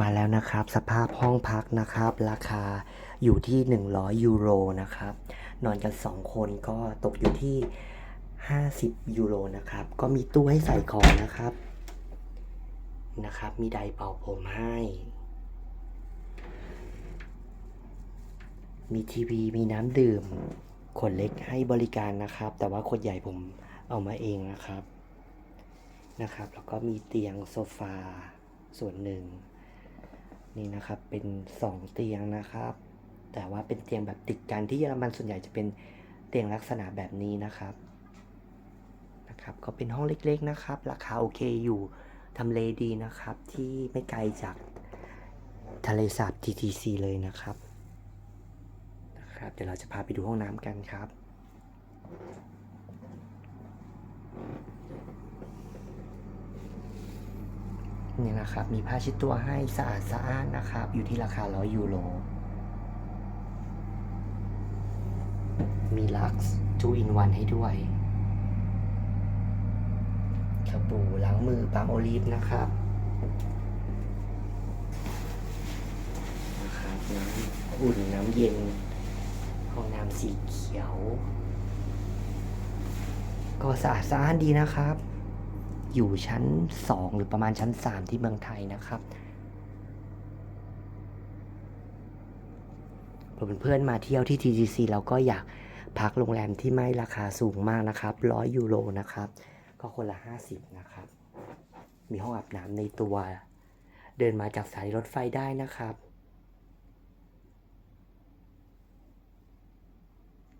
มาแล้วนะครับ สภาพห้องพักนะครับ ราคาอยู่ที่ 100 ยูโรนะครับ นอนกัน 2 คนก็ตกอยู่ที่ 50 ยูโรนะครับ ก็มีตู้ให้ใส่ของนะครับนะครับ มีไดร์เป่าผมให้ มีทีวี มีน้ำดื่ม คนเล็กให้บริการนะครับ แต่ว่าคนใหญ่ผมเอามาเองนะครับนะครับ แล้วก็มีเตียงโซฟาส่วนหนึ่ง นี่นะครับเป็นสองเตียงนะครับ แต่ว่าเป็นเตียงแบบติดกันที่เยอรมันส่วนใหญ่จะเป็นเตียงลักษณะแบบนี้นะครับนะครับก็เป็นห้องเล็กๆนะครับ ราคาโอเคอยู่ทำเลดีนะครับ ที่ไม่ไกลจากทะเลสาบ TTC เลยนะครับนะครับ เดี๋ยวเราจะพาไปดูห้องน้ำกันครับ นี่นะครับ มีผ้าเชิดตัวให้สะอาดสะอ้านนะครับ อยู่ที่ราคา 100 ยูโร มีลักซ์2 in 1 ให้ด้วยสบู่ล้างมือปาล์มโอลีฟนะครับนะครับน้ำอุ่นน้ำเย็นห้องน้ำสีเขียว ก็สะอาดสะอ้านดีนะครับ อยู่ชั้น 2 หรือประมาณชั้น 3 ที่เมืองไทยนะครับเพื่อนมาเที่ยวที่ TGC เราก็อยากพักโรงแรมที่ไม่ราคาสูงมากนะครับ100ยูโรนะครับ ก็คนละ 50 นะครับ มีห้องอาบน้ำในตัว เดินมาจากสายรถไฟได้นะครับ